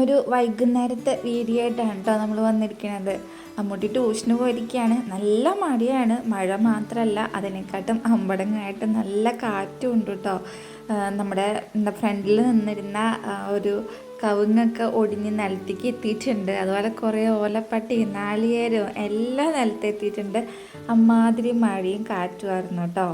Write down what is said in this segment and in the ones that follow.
ഇന്നൊരു വൈകുന്നേരത്തെ വീഡിയോ ആയിട്ടാണ് കേട്ടോ നമ്മൾ വന്നിരിക്കുന്നത് അമ്മൂട്ടി ട്യൂഷന് പോയിരിക്കുകയാണ് നല്ല മടിയാണ്. മഴ മാത്രമല്ല അതിനെക്കാട്ടും അമ്പടങ്ങായിട്ട് നല്ല കാറ്റും ഉണ്ട് കേട്ടോ നമ്മുടെ എന്താ ഫ്രണ്ടിൽ നിന്നിരുന്ന ഒരു കവുങ്ങൊക്കെ ഒടിഞ്ഞ് നിലത്തേക്ക് എത്തിയിട്ടുണ്ട്. അതുപോലെ കുറേ ഓലപ്പട്ടി നാളികേരവും എല്ലാം നിലത്തെത്തിയിട്ടുണ്ട് അമ്മാതിരി മഴയും കാറ്റുമായിരുന്നു കേട്ടോ.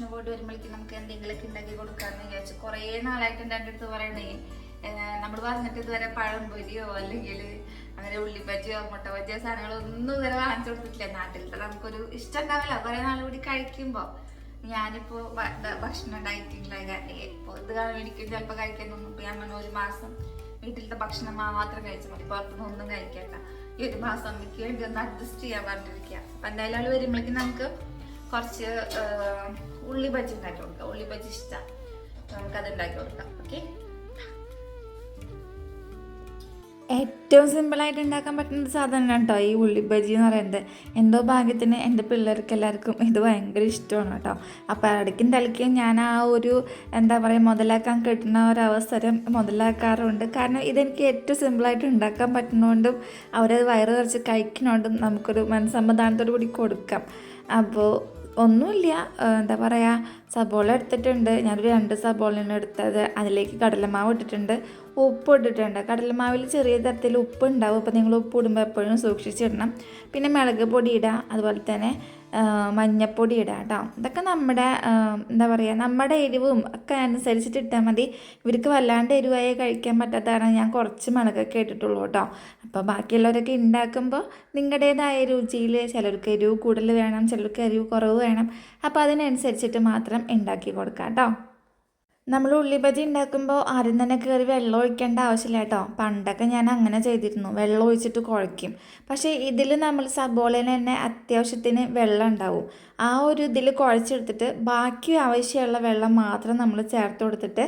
ട്യൂഷന് പോയിട്ട് വരുമ്പോഴേക്കും നമുക്ക് എന്തെങ്കിലുമൊക്കെ ഉണ്ടാക്കി കൊടുക്കാമെന്ന് വിചാരിച്ചു. കുറേ നാളായിട്ട് എന്റെ അടുത്ത് പറയണേ നമ്മൾ പറഞ്ഞിട്ട് ഇതുവരെ പഴം പൊരിയോ അല്ലെങ്കിൽ അങ്ങനെ ഉള്ളിപ്പറ്റിയോ മുട്ട പറ്റിയോ സാധനങ്ങളൊന്നും ഇതുവരെ വാങ്ങിച്ചു കൊടുത്തിട്ടില്ല. നാട്ടിലത്തെ നമുക്കൊരു ഇഷ്ടം ഉണ്ടാവില്ല. കുറേ നാൾ കൂടി കഴിക്കുമ്പോൾ ഞാനിപ്പോൾ ഭക്ഷണം ഡയറ്റിങ്ങിലായ കാരണം ഇപ്പോൾ ഇത് കാണാൻ എനിക്ക് ചിലപ്പോൾ കഴിക്കാനൊന്നും ഇപ്പൊ ഞാൻ പറഞ്ഞ ഒരു മാസം വീട്ടിലത്തെ ഭക്ഷണം മാത്രം കഴിച്ചാൽ മതി. പുറത്തുനിന്ന് ഒന്നും കഴിക്കണ്ട. ഈ ഒരു മാസം അമ്മയ്ക്ക് വേണ്ടി ഒന്ന് അഡ്ജസ്റ്റ് ചെയ്യാൻ പറഞ്ഞിരിക്കുക അപ്പം എന്തായാലും ആൾ വരുമ്പോഴേക്കും നമുക്ക് കുറച്ച് ഉള്ളി ബജി ഉണ്ടാക്കി കൊടുക്കാം. ഉള്ളി ബജി ഇഷ്ടം. നമുക്കത് ഉണ്ടാക്കി കൊടുക്കാം. ഓക്കെ? ഏറ്റവും സിമ്പിളായിട്ട് ഉണ്ടാക്കാൻ പറ്റുന്ന സാധനം കേട്ടോ ഈ ഉള്ളി ബജി എന്ന് പറയുന്നത്. എന്തോ ഭാഗ്യത്തിന് എന്റെ പിള്ളേർക്ക് എല്ലാവർക്കും ഇത് ഭയങ്കര ഇഷ്ടമാണ് കേട്ടോ. അപ്പോൾ ഇടയ്ക്കും തളിക്കും ഞാൻ ആ ഒരു എന്താ പറയുക മുതലാക്കാൻ കിട്ടുന്ന ഒരു അവസരം മുതലാക്കാറുണ്ട്. കാരണം ഇതെനിക്ക് ഏറ്റവും സിമ്പിളായിട്ട് ഉണ്ടാക്കാൻ പറ്റുന്നതുകൊണ്ടും അവരത് വയറ് കുറച്ച് കഴിക്കുന്നതുകൊണ്ടും നമുക്കൊരു മനസ്സമ്മതാനത്തോടു കൂടി കൊടുക്കാം. അപ്പോൾ ഒന്നുമില്ല. എന്താ പറയുക സബോള എടുത്തിട്ടുണ്ട്. ഞാനൊരു രണ്ട് സബോളയാണ് എടുത്തത്. അതിലേക്ക് കടലമാവ് ഇട്ടിട്ടുണ്ട്. ഉപ്പ് ഇട്ടിട്ടുണ്ട്. കടലമാവിൽ ചെറിയ തരത്തിൽ ഉപ്പ് ഉണ്ടാവും അപ്പോൾ നിങ്ങൾ ഉപ്പ് ഇടുമ്പോൾ എപ്പോഴും സൂക്ഷിച്ചിടണം. പിന്നെ മുളക് പൊടി ഇടുക അതുപോലെ തന്നെ മഞ്ഞപ്പൊടി ഇടാം കേട്ടോ. ഇതൊക്കെ നമ്മുടെ എന്താ പറയുക നമ്മുടെ എരിവും ഒക്കെ അനുസരിച്ചിട്ട് ഇട്ടാൽ മതി. ഇവർക്ക് വല്ലാണ്ട് എരിവായി കഴിക്കാൻ പറ്റാത്തതാണ് ഞാൻ കുറച്ച് മുളകൊക്കെ ഇട്ടിട്ടുള്ളൂ കേട്ടോ. അപ്പോൾ ബാക്കിയുള്ളവരൊക്കെ ഉണ്ടാക്കുമ്പോൾ നിങ്ങളുടേതായ രുചിയിൽ ചിലർക്ക് എരിവ് കൂടുതൽ വേണം ചിലർക്ക് എരിവ് കുറവ് വേണം. അപ്പോൾ അതിനനുസരിച്ചിട്ട് മാത്രം ഉണ്ടാക്കി കൊടുക്കാം കേട്ടോ. നമ്മൾ ഉള്ളിബജി ഉണ്ടാക്കുമ്പോൾ ആദ്യം തന്നെ കയറി വെള്ളം ഒഴിക്കേണ്ട ആവശ്യമില്ല കേട്ടോ. പണ്ടൊക്കെ ഞാൻ അങ്ങനെ ചെയ്തിരുന്നു. വെള്ളം ഒഴിച്ചിട്ട് കുഴയ്ക്കും. പക്ഷേ ഇതിൽ നമ്മൾ സബോളയിൽ തന്നെ അത്യാവശ്യത്തിന് വെള്ളം ഉണ്ടാവും. ആ ഒരു ഇതിൽ കുഴച്ചെടുത്തിട്ട് ബാക്കി ആവശ്യമുള്ള വെള്ളം മാത്രം നമ്മൾ ചേർത്ത് കൊടുത്തിട്ട്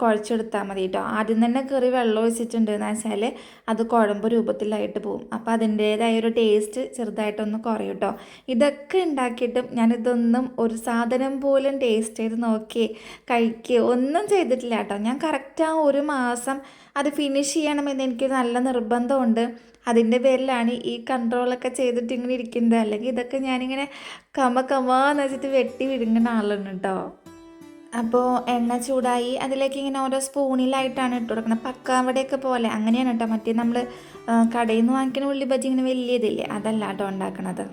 കുഴച്ചെടുത്താൽ മതി കേട്ടോ ആദ്യം തന്നെ കറി വെള്ളം ഒഴിച്ചിട്ടുണ്ടെന്ന് വെച്ചാൽ അത് കുഴമ്പ് രൂപത്തിലായിട്ട് പോകും അപ്പോൾ അതിന്റേതായ ഒരു ടേസ്റ്റ് ചെറുതായിട്ടൊന്ന് കുറയും കേട്ടോ ഇതൊക്കെ ഉണ്ടാക്കിയിട്ടും ഞാനിതൊന്നും ഒരു സാധനം പോലും ടേസ്റ്റ് ചെയ്ത് നോക്കി കഴിക്കുകയോ ഒന്നും ചെയ്തിട്ടില്ല കേട്ടോ ഞാൻ കറക്റ്റ് ആ ഒരു മാസം അത് ഫിനിഷ് ചെയ്യണമെന്ന് എനിക്ക് നല്ല നിർബന്ധമുണ്ട്. അതിന്റെ പേരിലാണ് ഈ കൺട്രോളൊക്കെ ചെയ്തിട്ട് ഇങ്ങനെ ഇരിക്കുന്നത്. അല്ലെങ്കിൽ ഇതൊക്കെ ഞാനിങ്ങനെ കമ കമാന്ന് വെച്ചിട്ട് വെട്ടി വിഴുങ്ങുന്ന ആളാണ് കേട്ടോ അപ്പോൾ എണ്ണ ചൂടായി അതിലേക്ക് ഇങ്ങനെ ഓരോ സ്പൂണിലായിട്ടാണ് ഇട്ട് കൊടുക്കുന്നത്. പക്കാവടയൊക്കെ പോലെ അങ്ങനെയാണ് കേട്ടോ മറ്റേ നമ്മൾ കടയിൽ നിന്ന് വാങ്ങിക്കുന്ന ഉള്ളി ബജി ഇങ്ങനെ വലിയതില്ലേ? അതല്ല കേട്ടോ ഉണ്ടാക്കണത്.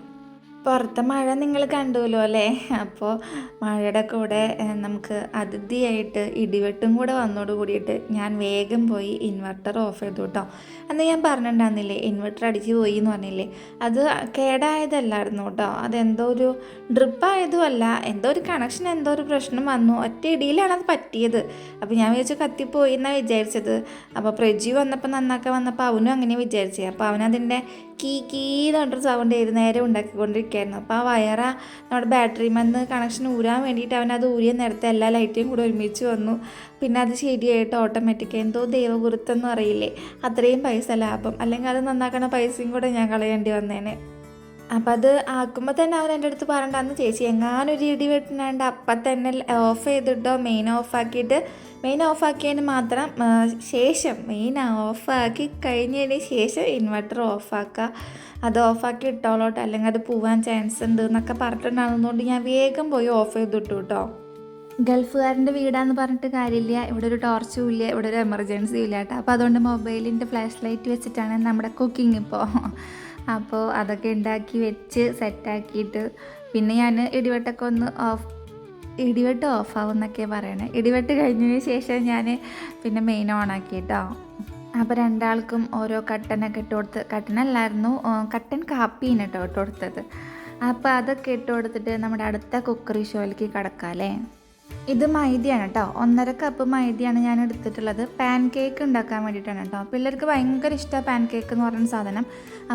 പുറത്തെ മഴ നിങ്ങൾ കണ്ടുവല്ലോ അല്ലേ? അപ്പോൾ മഴയുടെ കൂടെ നമുക്ക് അതിഥിയായിട്ട് ഇടിവെട്ടും കൂടെ വന്നോട് കൂടിയിട്ട് ഞാൻ വേഗം പോയി ഇൻവെർട്ടർ ഓഫ് ചെയ്തു കേട്ടോ. അന്ന് ഞാൻ പറഞ്ഞിട്ടുണ്ടായിരുന്നില്ലേ ഇൻവെർട്ടർ അടിച്ച് പോയി എന്ന് പറഞ്ഞില്ലേ? അത് കേടായതല്ലായിരുന്നു കേട്ടോ. അതെന്തോ ഒരു ഡ്രിപ്പ് അല്ല എന്തോ ഒരു കണക്ഷൻ എന്തോ ഒരു പ്രശ്നം വന്നു. ഒറ്റ ഇടിയിലാണ് അത് പറ്റിയത്. അപ്പോൾ ഞാൻ വിചാരിച്ചു കത്തിപ്പോയി എന്നാണ് വിചാരിച്ചത്. അപ്പോൾ പ്രജി വന്നപ്പോൾ നന്നാക്കാൻ വന്നപ്പോൾ അവനും അങ്ങനെ വിചാരിച്ചത് അപ്പോൾ അവനതിന്റെ കീ കീ എന്ന് പറഞ്ഞിട്ട് സൗണ്ട് ചെയ്ത് നേരെ ഉണ്ടാക്കിക്കൊണ്ടിരിക്കുകയായിരുന്നു അപ്പോൾ ആ വയറ നമ്മുടെ ബാറ്ററി മന്ന് കണക്ഷൻ ഊരാൻ വേണ്ടിയിട്ട് അവൻ അത് ഊരിയ നേരത്തെ എല്ലാ ലൈറ്റും കൂടെ ഒരുമിച്ച് വന്നു. പിന്നെ അത് ശരിയായിട്ട് ഓട്ടോമാറ്റിക് എന്തോ ദൈവഗുരുത്വം അറിയില്ലേ അത്രയും പൈസ ലാഭം. അല്ലെങ്കിൽ അത് നന്നാക്കണ പൈസയും കൂടെ ഞാൻ കളയേണ്ടി വന്നേനെ. അപ്പം അത് ആക്കുമ്പോൾ തന്നെ അവൻ എന്റെ അടുത്ത് പറഞ്ഞിട്ടാന്ന് ചേച്ചി എങ്ങാനൊരു ഇടി വെട്ടിനാണ്ട് അപ്പം തന്നെ ഓഫ് ചെയ്തിട്ടോ മെയിൻ ഓഫാക്കിയിട്ട് മെയിൻ ഓഫാക്കിയതിന് മാത്രം ശേഷം മെയിൻ ഓഫാക്കി കഴിഞ്ഞതിന് ശേഷം ഇൻവെർട്ടർ ഓഫാക്കുക അത് ഓഫാക്കി ഇട്ടോളോട്ടോ അല്ലെങ്കിൽ അത് പോവാൻ ചാൻസ് ഉണ്ട് എന്നൊക്കെ പറഞ്ഞിട്ടുണ്ടാകുന്നതുകൊണ്ട് ഞാൻ വേഗം പോയി ഓഫ് ചെയ്തിട്ടു കേട്ടോ ഗൾഫുകാരന്റെ വീടാന്ന് പറഞ്ഞിട്ട് കാര്യമില്ല. ഇവിടെ ഒരു ടോർച്ചും ഇല്ല ഇവിടെ ഒരു എമർജൻസിയും ഇല്ല കേട്ടോ. അപ്പോൾ അതുകൊണ്ട് മൊബൈലിന്റെ ഫ്ലാഷ് ലൈറ്റ് വെച്ചിട്ടാണ് നമ്മുടെ കുക്കിംഗ് ഇപ്പോൾ അപ്പോൾ അതൊക്കെ ഉണ്ടാക്കി വെച്ച് സെറ്റാക്കിയിട്ട് പിന്നെ ഞാൻ ഇടിവെട്ടൊക്കെ ഒന്ന് ഓഫ് ഇടിവെട്ട് ഓഫാവും എന്നൊക്കെ പറയണേ. ഇടിവെട്ട് കഴിഞ്ഞതിന് ശേഷം ഞാൻ പിന്നെ മെയിൻ ഓൺ കേട്ടോ അപ്പോൾ രണ്ടാൾക്കും ഓരോ കട്ടനൊക്കെ ഇട്ട് കൊടുത്ത് കട്ടനല്ലായിരുന്നു കട്ടൻ കാപ്പിയാണ് കേട്ടോ ഇട്ട് കൊടുത്തത്. അപ്പോൾ അതൊക്കെ ഇട്ട് കൊടുത്തിട്ട് നമ്മുടെ അടുത്ത കുക്കറി ഷോയിലേക്ക് കിടക്കാം അല്ലേ ഇത് മൈദയാണ് കേട്ടോ. ഒന്നര കപ്പ് മൈദയാണ് ഞാൻ എടുത്തിട്ടുള്ളത്. പാൻ കേക്ക് ഉണ്ടാക്കാൻ വേണ്ടിയിട്ടാണ് കേട്ടോ. പിള്ളേർക്ക് ഭയങ്കര ഇഷ്ടമാണ് പാൻ കേക്ക് എന്ന് പറയുന്ന സാധനം.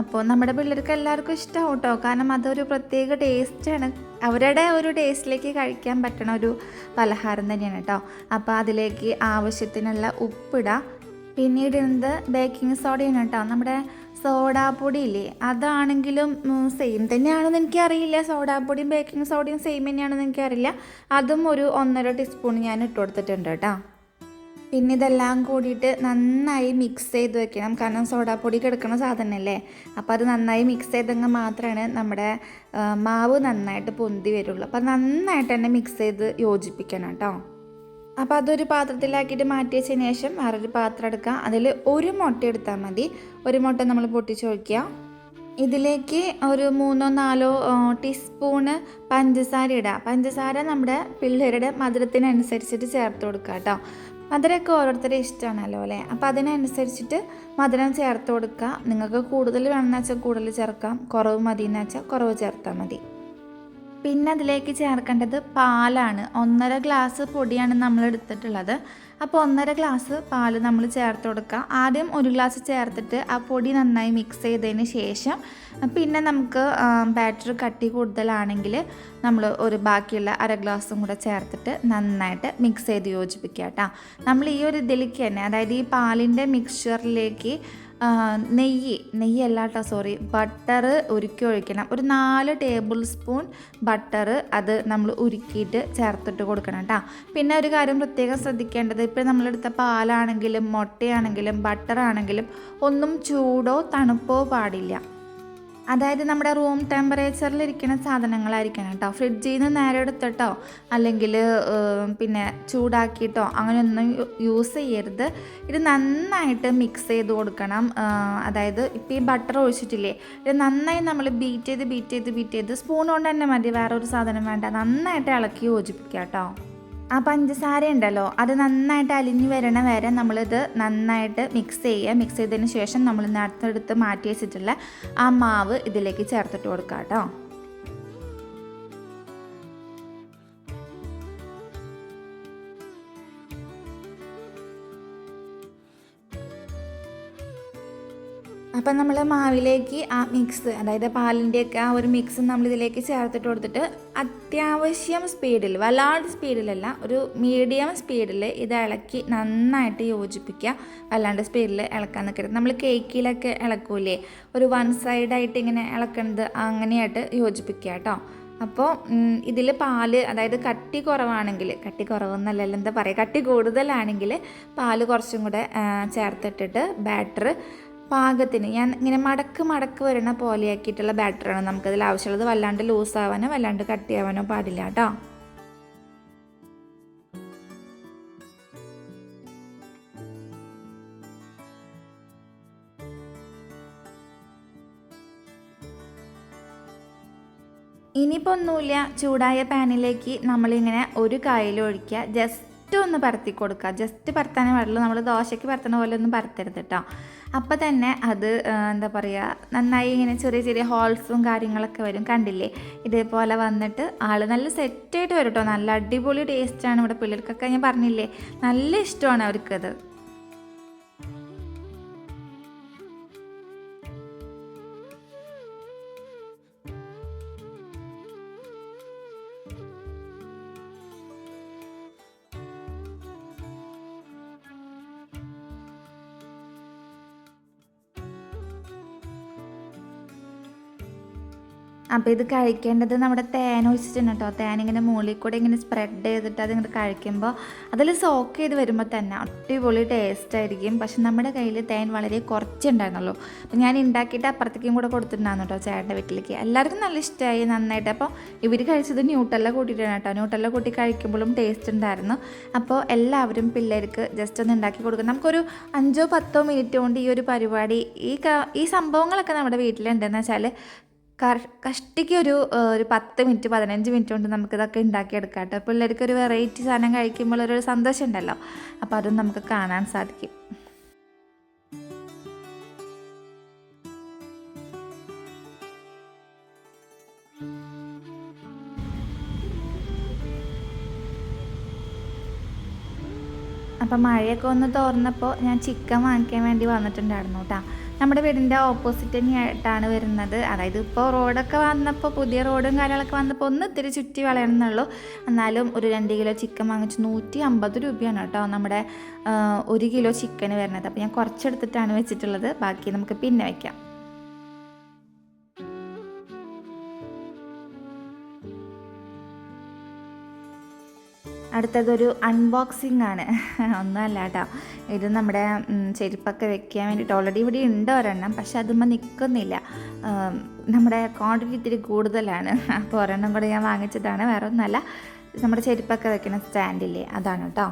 അപ്പോൾ നമ്മുടെ പിള്ളേർക്ക് എല്ലാവർക്കും ഇഷ്ടമാവും കേട്ടോ. കാരണം അതൊരു പ്രത്യേക ടേസ്റ്റാണ് അവരുടെ ഒരു ടേസ്റ്റിലേക്ക് കഴിക്കാൻ പറ്റണ ഒരു പലഹാരം തന്നെയാണ് കേട്ടോ. അപ്പോൾ അതിലേക്ക് ആവശ്യത്തിനുള്ള ഉപ്പിടുക പിന്നീട് ഇടുന്നത് ബേക്കിംഗ് സോഡയാണ് കേട്ടോ. നമ്മുടെ സോഡാപ്പൊടി ഇല്ലേ അതാണെങ്കിലും സെയിം തന്നെയാണെന്ന് എനിക്കറിയില്ല. സോഡാപ്പൊടിയും ബേക്കിംഗ് സോഡയും സെയിം തന്നെയാണെന്ന് എനിക്കറിയില്ല. അതും ഒരു ഒന്നര ടീസ്പൂൺ ഞാൻ ഇട്ട് കൊടുത്തിട്ടുണ്ട് കേട്ടോ. പിന്നെ ഇതെല്ലാം കൂടിയിട്ട് നന്നായി മിക്സ് ചെയ്ത് വെക്കണം. കാരണം സോഡാപ്പൊടി കിടക്കുന്ന സാധനമല്ലേ? അപ്പോൾ അത് നന്നായി മിക്സ് ചെയ്തെങ്കിൽ മാത്രമാണ് നമ്മുടെ മാവ് നന്നായിട്ട് പൊന്തി വരുള്ളൂ. അപ്പോൾ നന്നായിട്ട് തന്നെ മിക്സ് ചെയ്ത് യോജിപ്പിക്കണം കേട്ടോ. അപ്പോൾ അതൊരു പാത്രത്തിലാക്കിയിട്ട് മാറ്റി ശേഷം വേറൊരു പാത്രം എടുക്കുക. അതിൽ ഒരു മുട്ട എടുത്താൽ മതി. ഒരു മുട്ട നമ്മൾ പൊട്ടിച്ച് ഒഴിക്കുക ഇതിലേക്ക് ഒരു മൂന്നോ നാലോ ടീസ്പൂണ് പഞ്ചസാര ഇടുക. പഞ്ചസാര നമ്മുടെ പിള്ളേരുടെ മധുരത്തിനനുസരിച്ചിട്ട് ചേർത്ത് കൊടുക്കുക കേട്ടോ. മധുരമൊക്കെ ഓരോരുത്തരുടെ ഇഷ്ടമാണല്ലോ അല്ലേ? അപ്പോൾ അതിനനുസരിച്ചിട്ട് മധുരം ചേർത്ത് കൊടുക്കുക. നിങ്ങൾക്ക് കൂടുതൽ വേണമെന്ന് വെച്ചാൽ കൂടുതൽ ചേർക്കാം. കുറവ് മതി എന്ന് വെച്ചാൽ കുറവ് ചേർത്താൽ മതി. പിന്നെ അതിലേക്ക് ചേർക്കേണ്ടത് പാലാണ്. ഒന്നര ഗ്ലാസ് പൊടിയാണ് നമ്മൾ എടുത്തിട്ടുള്ളത് അപ്പോൾ ഒന്നര ഗ്ലാസ് പാൽ നമ്മൾ ചേർത്ത് കൊടുക്കുക. ആദ്യം ഒരു ഗ്ലാസ് ചേർത്തിട്ട് ആ പൊടി നന്നായി മിക്സ് ചെയ്തതിന് ശേഷം പിന്നെ നമുക്ക് ബാറ്റർ കട്ടി കൂടുതലാണെങ്കിൽ നമ്മൾ ഒരു ബാക്കിയുള്ള അര ഗ്ലാസും കൂടെ ചേർത്തിട്ട് നന്നായിട്ട് മിക്സ് ചെയ്ത് യോജിപ്പിക്കുക കേട്ടോ. നമ്മൾ ഈ ഒരു ഇതിലേക്ക് തന്നെ അതായത് ഈ പാലിന്റെ മിക്സ്ചറിലേക്ക് നെയ്യ് നെയ്യല്ല കേട്ടോ സോറി ബട്ടർ ഉരുക്കി ഒഴിക്കണം. ഒരു നാല് ടേബിൾ സ്പൂൺ ബട്ടർ അത് നമ്മൾ ഉരുക്കിയിട്ട് ചേർത്തിട്ട് കൊടുക്കണം കേട്ടോ പിന്നെ ഒരു കാര്യം പ്രത്യേകം ശ്രദ്ധിക്കേണ്ടത് ഇപ്പോൾ നമ്മളെടുത്ത പാലാണെങ്കിലും മുട്ടയാണെങ്കിലും ബട്ടർ ആണെങ്കിലും ഒന്നും ചൂടോ തണുപ്പോ പാടില്ല. അതായത് നമ്മുടെ റൂം ടെമ്പറേച്ചറിൽ ഇരിക്കുന്ന സാധനങ്ങളായിരിക്കണം കേട്ടോ. ഫ്രിഡ്ജിൽ നിന്ന് നേരെ എടുത്തിട്ടോ അല്ലെങ്കിൽ പിന്നെ ചൂടാക്കിയിട്ടോ അങ്ങനെയൊന്നും യൂസ് ചെയ്യരുത്. ഇത് നന്നായിട്ട് മിക്സ് ചെയ്ത് കൊടുക്കണം. അതായത് ഇപ്പോൾ ഈ ബട്ടർ ഒഴിച്ചിട്ടില്ലേ ഇത് നന്നായി നമ്മൾ ബീറ്റ് ചെയ്ത് ബീറ്റ് ചെയ്ത് ബീറ്റ് ചെയ്ത് സ്പൂൺ കൊണ്ട് തന്നെ മതി വേറെ ഒരു സാധനം വേണ്ട. നന്നായിട്ട് ഇളക്കി യോജിപ്പിക്കുക കേട്ടോ ആ പഞ്ചസാര ഉണ്ടല്ലോ അത് നന്നായിട്ട് അലിഞ്ഞു വരണ വരെ നമ്മളിത് നന്നായിട്ട് മിക്സ് ചെയ്യുക. മിക്സ് ചെയ്തതിന് ശേഷം നമ്മൾ നേരത്തെ എടുത്ത് മാറ്റി വെച്ചിട്ടുള്ള ആ മാവ് ഇതിലേക്ക് ചേർത്തിട്ട് കൊടുക്കാം കേട്ടോ അപ്പം നമ്മൾ മാവിലേക്ക് ആ മിക്സ് അതായത് പാലിന്റെയൊക്കെ ആ ഒരു മിക്സ് നമ്മൾ ഇതിലേക്ക് ചേർത്തിട്ട് കൊടുത്തിട്ട് അത്യാവശ്യം സ്പീഡിൽ വല്ലാണ്ട് സ്പീഡിലല്ല ഒരു മീഡിയം സ്പീഡിൽ ഇത് ഇളക്കി നന്നായിട്ട് യോജിപ്പിക്കുക. വല്ലാണ്ട് സ്പീഡിൽ ഇളക്കാൻ നിൽക്കരുത് നമ്മൾ കേക്കിലൊക്കെ ഇളക്കൂലേ ഒരു വൺ സൈഡായിട്ട് ഇങ്ങനെ ഇളക്കുന്നത് അങ്ങനെയായിട്ട് യോജിപ്പിക്കുക കേട്ടോ. അപ്പോൾ ഇതിൽ പാൽ അതായത് കട്ടി കുറവാണെങ്കിൽ കട്ടി കുറവെന്നല്ലല്ലോ എന്താ പറയുക കട്ടി കൂടുതലാണെങ്കിൽ പാൽ കുറച്ചും കൂടെ ചേർത്തിട്ടിട്ട് ബാറ്റർ പാകത്തിന്. ഞാൻ ഇങ്ങനെ മടക്ക് മടക്ക് വരുന്ന പോലെയാക്കിയിട്ടുള്ള ബാറ്ററാണ് നമുക്കതിൽ ആവശ്യമുള്ളത്. വല്ലാണ്ട് ലൂസ് ആവാനോ വല്ലാണ്ട് കട്ടിയാവാനോ പാടില്ല കേട്ടോ. ഇനിയിപ്പോൾ ഒന്നുമില്ല. ചൂടായ പാനിലേക്ക് നമ്മളിങ്ങനെ ഒരു കായൽ ഒഴിക്കുക. ജസ്റ്റ് ഒന്ന് പരത്തി കൊടുക്കുക. ജസ്റ്റ് പരത്താനേ പാടുള്ളൂ. നമ്മൾ ദോശയ്ക്ക് പരത്തണ പോലെ ഒന്നും പരത്തരുത് കേട്ടോ. അപ്പോൾ തന്നെ അത് എന്താ പറയുക നന്നായി ഇങ്ങനെ ചെറിയ ചെറിയ ഹോൾസും കാര്യങ്ങളൊക്കെ വരും. കണ്ടില്ലേ? ഇതേപോലെ വന്നിട്ട് ആൾ നല്ല സെറ്റായിട്ട് വരും കേട്ടോ നല്ല അടിപൊളി ടേസ്റ്റാണ് ഇവിടെ പിള്ളേർക്കൊക്കെ. ഞാൻ പറഞ്ഞില്ലേ? നല്ല ഇഷ്ടമാണ് അവർക്കത്. അപ്പോൾ ഇത് കഴിക്കേണ്ടത് നമ്മുടെ തേൻ ഒഴിച്ചിട്ടുണ്ട് കേട്ടോ. തേൻ ഇങ്ങനെ മുകളിൽ കൂടെ ഇങ്ങനെ സ്പ്രെഡ് ചെയ്തിട്ട് അതിങ്ങനെ കഴിക്കുമ്പോൾ അതിൽ സോക്ക് ചെയ്ത് വരുമ്പോൾ തന്നെ അടിപൊളി ടേസ്റ്റ് ആയിരിക്കും. പക്ഷെ നമ്മുടെ കയ്യിൽ തേൻ വളരെ കുറച്ചുണ്ടായിരുന്നുള്ളൂ. അപ്പോൾ ഞാൻ ഉണ്ടാക്കിയിട്ട് അപ്പുറത്തേക്കും കൂടെ കൊടുത്തിട്ടുണ്ടായിരുന്നു കേട്ടോ ചേട്ടന്റെ വീട്ടിലേക്ക്. എല്ലാവർക്കും നല്ല ഇഷ്ടമായി നന്നായിട്ട്. അപ്പോൾ ഇവർ കഴിച്ചത് ന്യൂട്ടല്ല കൂട്ടിയിട്ടാണ് കേട്ടോ. ന്യൂട്ടല്ല കൂട്ടി കഴിക്കുമ്പോഴും ടേസ്റ്റ് ഉണ്ടായിരുന്നു. അപ്പോൾ എല്ലാവരും പിള്ളേർക്ക് ജസ്റ്റ് ഒന്ന് ഉണ്ടാക്കി കൊടുക്കും നമുക്കൊരു അഞ്ചോ പത്തോ മിനിറ്റ് കൊണ്ട് ഈ ഒരു പരിപാടി ഈ ഈ സംഭവങ്ങളൊക്കെ നമ്മുടെ വീട്ടിലുണ്ടെന്ന് വെച്ചാൽ കർ- കഷ്ടിക്ക് ഒരു ആ, ഒരു പത്ത് മിനിറ്റ് പതിനഞ്ച് മിനിറ്റ് കൊണ്ട് നമുക്കിതൊക്കെ ഉണ്ടാക്കിയെടുക്കാം കേട്ടോ പിള്ളേർക്ക് ഒരു വെറൈറ്റി സാധനം കഴിക്കുമ്പോൾ ഒരു സന്തോഷം ഉണ്ടല്ലോ അപ്പോൾ അതും നമുക്ക് കാണാൻ സാധിക്കും. അപ്പം മഴയൊക്കെ ഒന്ന് തോർന്നപ്പോൾ ഞാൻ ചിക്കൻ വാങ്ങിക്കാൻ വേണ്ടി വന്നിട്ടുണ്ടായിരുന്നു കേട്ടോ. നമ്മുടെ വീടിന്റെ ഓപ്പോസിറ്റ് തന്നെയായിട്ടാണ് വരുന്നത്. അതായത് ഇപ്പോൾ റോഡൊക്കെ വന്നപ്പോൾ പുതിയ റോഡും കാര്യങ്ങളൊക്കെ വന്നപ്പോൾ ഒന്ന് ഇത്തിരി ചുറ്റി വളയണമെന്നുള്ളൂ. എന്നാലും ഒരു രണ്ട് കിലോ ചിക്കൻ വാങ്ങിച്ച് നൂറ്റി അമ്പത് രൂപയാണ് കേട്ടോ നമ്മുടെ ഒരു കിലോ ചിക്കന് വരുന്നത്. അപ്പോൾ ഞാൻ കുറച്ചെടുത്തിട്ടാണ് വെച്ചിട്ടുള്ളത്. ബാക്കി നമുക്ക് പിന്നെ വയ്ക്കാം അടുത്തതൊരു അൺബോക്സിങ് ആണ്. ഒന്നുമല്ല കേട്ടോ. ഇത് നമ്മുടെ ചെരുപ്പൊക്കെ വെക്കാൻ വേണ്ടിയിട്ട് ഓൾറെഡി ഇവിടെ ഉണ്ട് ഒരെണ്ണം പക്ഷെ അതുമ്പോൾ നിൽക്കുന്നില്ല നമ്മുടെ ക്വാണ്ടിറ്റി ഇത്തിരി കൂടുതലാണ്. അപ്പോൾ ഒരെണ്ണം കൂടെ ഞാൻ വാങ്ങിച്ചതാണ്. വേറെ ഒന്നുമല്ല നമ്മുടെ ചെരുപ്പൊക്കെ വെക്കുന്ന സ്റ്റാൻഡില്ലേ അതാണ് കേട്ടോ.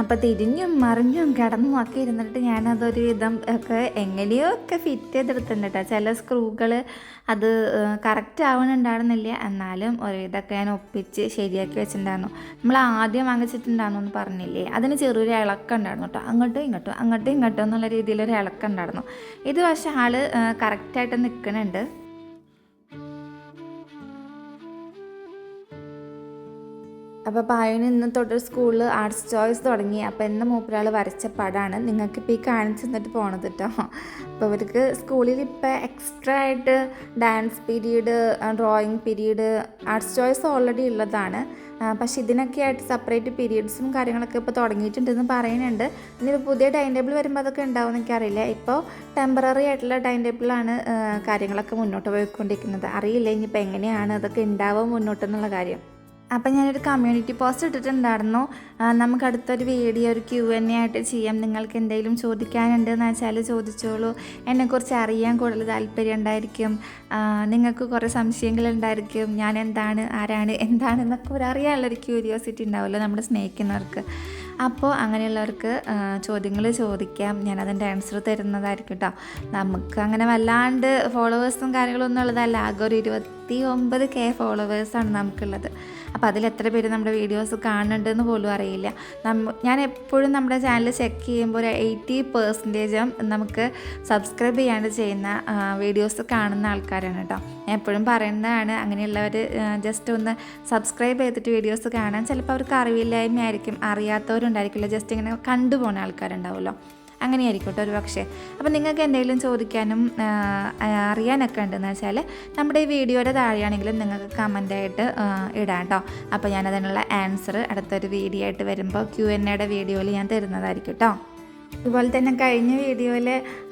അപ്പോൾ തിരിഞ്ഞും മറിഞ്ഞും കിടന്നും ഒക്കെ ഇരുന്നിട്ട് ഞാനതൊരു വിധം ഒക്കെ എങ്ങനെയോ ഒക്കെ ഫിറ്റ് ചെയ്തെടുത്തിട്ടുണ്ട് കേട്ടോ ചില സ്ക്രൂകൾ അത് കറക്റ്റ് ആവണുണ്ടായിരുന്നില്ല. എന്നാലും ഒരു ഇതൊക്കെ ഞാൻ ഒപ്പിച്ച് ശരിയാക്കി വെച്ചിട്ടുണ്ടായിരുന്നു. നമ്മൾ ആദ്യം വാങ്ങിച്ചിട്ടുണ്ടായിരുന്നു എന്ന് പറഞ്ഞില്ലേ? അതിന് ചെറിയൊരു ഇളക്കം ഉണ്ടായിരുന്നു കേട്ടോ അങ്ങോട്ടും ഇങ്ങോട്ടും അങ്ങോട്ടും ഇങ്ങോട്ടും എന്നുള്ള രീതിയിലൊരു ഇളക്കം ഉണ്ടായിരുന്നു. ഇത് പക്ഷേ ആൾ കറക്റ്റായിട്ട് നിൽക്കുന്നുണ്ട് അപ്പോൾ പായുവിന് ഇന്ന് തൊട്ട് സ്കൂളിൽ ആർട്സ് ചോയ്സ് തുടങ്ങി. അപ്പോൾ ഇന്ന് മൂപ്പരാൾ വരച്ച പടമാണ് നിങ്ങൾക്കിപ്പോൾ ഈ കാണിച്ചു തന്നിട്ട് പോണത് കേട്ടോ അപ്പോൾ അവർക്ക് സ്കൂളിൽ ഇപ്പോൾ എക്സ്ട്രാ ആയിട്ട് dance period drawing period arts choice already ഉള്ളതാണ്. പക്ഷേ ഇതിനൊക്കെ ആയിട്ട് സെപ്പറേറ്റ് പീരീഡ്സും കാര്യങ്ങളൊക്കെ ഇപ്പോൾ തുടങ്ങിയിട്ടുണ്ടെന്ന് പറയുന്നുണ്ട്. ഇനി പുതിയ ടൈം ടേബിൾ വരുമ്പോൾ അതൊക്കെ ഉണ്ടാവും എനിക്കറിയില്ല. ഇപ്പോൾ ടെമ്പററി ആയിട്ടുള്ള ടൈം ടേബിളാണ് കാര്യങ്ങളൊക്കെ മുന്നോട്ട് പോയിക്കൊണ്ടിരിക്കുന്നത്. അറിയില്ല ഇനിയിപ്പോൾ എങ്ങനെയാണ് അതൊക്കെ ഉണ്ടാവുക മുന്നോട്ടെന്നുള്ള കാര്യം. അപ്പം ഞാനൊരു കമ്മ്യൂണിറ്റി പോസ്റ്റ് ഇട്ടിട്ടുണ്ടായിരുന്നു. നമുക്കടുത്തൊരു വീഡിയോ ഒരു ക്യു എൻ എ ആയിട്ട് ചെയ്യാം. നിങ്ങൾക്ക് എന്തെങ്കിലും ചോദിക്കാനുണ്ട് എന്ന് വെച്ചാൽ ചോദിച്ചോളൂ. എന്നെക്കുറിച്ച് അറിയാൻ കൂടുതൽ താല്പര്യം ഉണ്ടായിരിക്കും. നിങ്ങൾക്ക് കുറേ സംശയങ്ങളുണ്ടായിരിക്കും ഞാൻ എന്താണ് ആരാണ് എന്താണെന്നൊക്കെ ഒരു അറിയാനുള്ളൊരു ക്യൂരിയോസിറ്റി ഉണ്ടാവുമല്ലോ നമ്മൾ സ്നേഹിക്കുന്നവർക്ക്. അപ്പോൾ അങ്ങനെയുള്ളവർക്ക് ചോദ്യങ്ങൾ ചോദിക്കാം. ഞാൻ അതിന്റെ ആൻസർ തരുന്നതായിരിക്കും കേട്ടോ നമുക്ക് അങ്ങനെ വല്ലാണ്ട് ഫോളോവേഴ്സും കാര്യങ്ങളൊന്നും ഉള്ളതല്ല. ആകെ ഒരു ഇരുപത്തി ഒമ്പത് കെ ഫോളോവേഴ്സാണ് നമുക്കുള്ളത്. അപ്പോൾ അതിൽ എത്ര പേര് നമ്മുടെ വീഡിയോസ് കാണുന്നുണ്ടെന്ന് പോലും അറിയില്ല. ഞാൻ എപ്പോഴും നമ്മുടെ ചാനൽ ചെക്ക് ചെയ്യുമ്പോൾ ഒരു എയ്റ്റി പെർസെന്റേജും നമുക്ക് സബ്സ്ക്രൈബ് ചെയ്യാണ്ട് ചെയ്യുന്ന വീഡിയോസ് കാണുന്ന ആൾക്കാരാണ് കേട്ടോ. ഞാൻ എപ്പോഴും പറയുന്നതാണ് അങ്ങനെയുള്ളവർ ജസ്റ്റ് ഒന്ന് സബ്സ്ക്രൈബ് ചെയ്തിട്ട് വീഡിയോസ് കാണാൻ ചിലപ്പോൾ അവർക്ക് അറിവില്ലായ്മ ആയിരിക്കും അറിയാത്തവരുണ്ടായിരിക്കില്ല ജസ്റ്റ് ഇങ്ങനെ കണ്ടുപോകുന്ന ആൾക്കാരുണ്ടാവുമല്ലോ. അങ്ങനെയായിരിക്കും ഒരു പക്ഷേ. അപ്പോൾ നിങ്ങൾക്ക് എന്തെങ്കിലും ചോദിക്കാനും അറിയാനൊക്കെ ഉണ്ടെന്ന് വെച്ചാൽ നമ്മുടെ ഈ വീഡിയോയുടെ താഴെയാണെങ്കിലും നിങ്ങൾക്ക് കമന്റായിട്ട് ഇടാം കേട്ടോ. അപ്പോൾ ഞാനതിനുള്ള ആൻസർ അടുത്തൊരു വീഡിയോ ആയിട്ട് വരുമ്പോൾ ക്യു എൻ എയുടെ വീഡിയോയിൽ ഞാൻ തരുന്നതായിരിക്കും കേട്ടോ. അതുപോലെ തന്നെ കഴിഞ്ഞ വീഡിയോയിൽ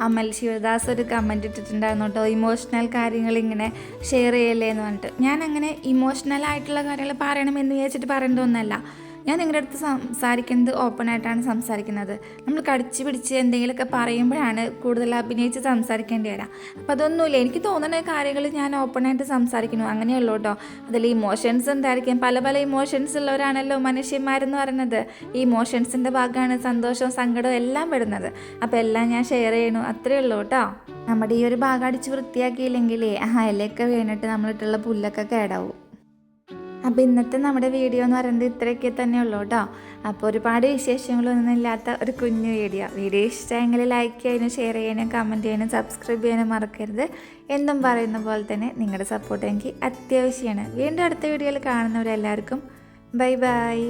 അമൽ ശിവദാസ് ഒരു കമന്റ് ഇട്ടിട്ടുണ്ടായിരുന്നു കേട്ടോ. ഇമോഷണൽ കാര്യങ്ങൾ ഇങ്ങനെ ഷെയർ ചെയ്യല്ലേ എന്ന് പറഞ്ഞിട്ട്. ഞാൻ അങ്ങനെ ഇമോഷണൽ ആയിട്ടുള്ള കാര്യങ്ങൾ പറയണമെന്ന് വിചാരിച്ചിട്ട് പറയേണ്ടതൊന്നല്ല ഞാൻ നിങ്ങളുടെ അടുത്ത് സംസാരിക്കുന്നത് ഓപ്പൺ ആയിട്ടാണ് സംസാരിക്കുന്നത്. നമ്മൾ കടിച്ചു പിടിച്ച് എന്തെങ്കിലുമൊക്കെ പറയുമ്പോഴാണ് കൂടുതൽ അഭിനയിച്ച് സംസാരിക്കേണ്ടി വരാം. അപ്പോൾ അതൊന്നുമില്ല. എനിക്ക് തോന്നുന്ന കാര്യങ്ങൾ ഞാൻ ഓപ്പൺ ആയിട്ട് സംസാരിക്കുന്നു. അങ്ങനെയുള്ളൂ കേട്ടോ അതിൽ ഇമോഷൻസ് എന്തായിരിക്കും? പല പല ഇമോഷൻസ് ഉള്ളവരാണല്ലോ മനുഷ്യന്മാരെന്ന് പറയുന്നത്. ഈ ഇമോഷൻസിന്റെ ഭാഗമാണ് സന്തോഷവും സങ്കടവും എല്ലാം പെടുന്നത്. അപ്പോൾ എല്ലാം ഞാൻ ഷെയർ ചെയ്യണു അത്രയേ ഉള്ളൂ കേട്ടോ നമ്മുടെ ഈ ഒരു ഭാഗം അടിച്ച് വൃത്തിയാക്കിയില്ലെങ്കിൽ ആ ഇലയൊക്കെ വീണിട്ട് നമ്മളിട്ടുള്ള പുല്ലൊക്കെ കേടാവും. അപ്പോൾ ഇന്നത്തെ നമ്മുടെ വീഡിയോ എന്ന് പറയുന്നത് ഇത്രയൊക്കെ തന്നെ ഉള്ളൂ കേട്ടോ. അപ്പോൾ ഒരുപാട് വിശേഷങ്ങളൊന്നും ഇല്ലാത്ത ഒരു കുഞ്ഞു വീഡിയോ വീഡിയോ ഇഷ്ടമെങ്കിൽ ലൈക്ക് ചെയ്യാനും ഷെയർ ചെയ്യാനും കമന്റ് ചെയ്യാനും സബ്സ്ക്രൈബ് ചെയ്യാനും മറക്കരുത്. എന്നും പറയുന്ന പോലെ തന്നെ നിങ്ങളുടെ സപ്പോർട്ട് എനിക്ക് അത്യാവശ്യമാണ്. വീണ്ടും അടുത്ത വീഡിയോയിൽ കാണുന്നവരെല്ലാവർക്കും ബൈ ബൈ